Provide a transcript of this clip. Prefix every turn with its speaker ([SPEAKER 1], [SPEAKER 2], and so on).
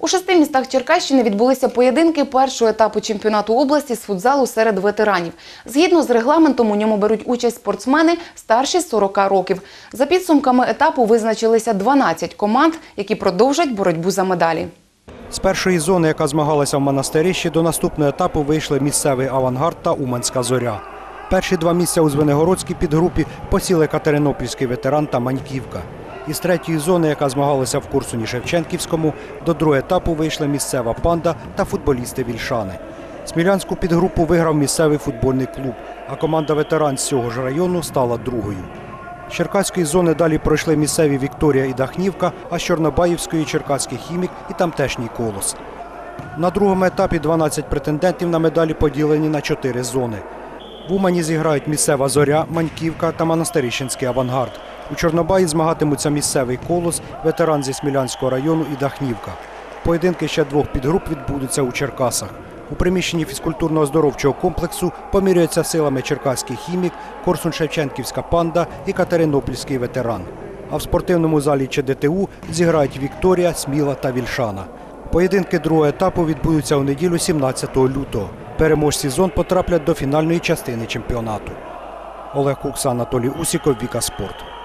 [SPEAKER 1] У шести містах Черкащини відбулися поєдинки першого етапу чемпіонату області з футзалу серед ветеранів. Згідно з регламентом, у ньому беруть участь спортсмени старші 40 років. За підсумками етапу визначилися 12 команд, які продовжать боротьбу за медалі.
[SPEAKER 2] З першої зони, яка змагалася в монастирищі, до наступного етапу вийшли місцевий авангард та Уманська зоря. Перші два місця у Звенигородській підгрупі посіли Катеринопільський ветеран та Маньківка. Із третьої зони, яка змагалася в Курсуні Шевченківському, до другого етапу вийшли місцева панда та футболісти Вільшани. Смілянську підгрупу виграв місцевий футбольний клуб, а команда ветеран з цього ж району стала другою. З Черкаської зони далі пройшли місцеві Вікторія і Дахнівка, а з Чорнобаївської Черкаський хімік і тамтешній колос. На другому етапі 12 претендентів на медалі поділені на чотири зони. В Умані зіграють місцева зоря, Маньківка та Монастирищенський авангард. У Чорнобаї змагатимуться місцевий колос, ветеран зі Смілянського району і Дахнівка. Поєдинки ще двох підгруп відбудуться у Черкасах. У приміщенні фізкультурно-оздоровчого комплексу поміряються силами Черкаський хімік, Корсун-Шевченківська панда і Катеринопільський ветеран. А в спортивному залі ЧДТУ зіграють Вікторія, Сміла та Вільшана. Поєдинки другого етапу відбудуться у неділю 17 лютого. Переможці зон потраплять до фінальної частини чемпіонату. Олег Кукса, Анатолій Усіков, Віка Спорт.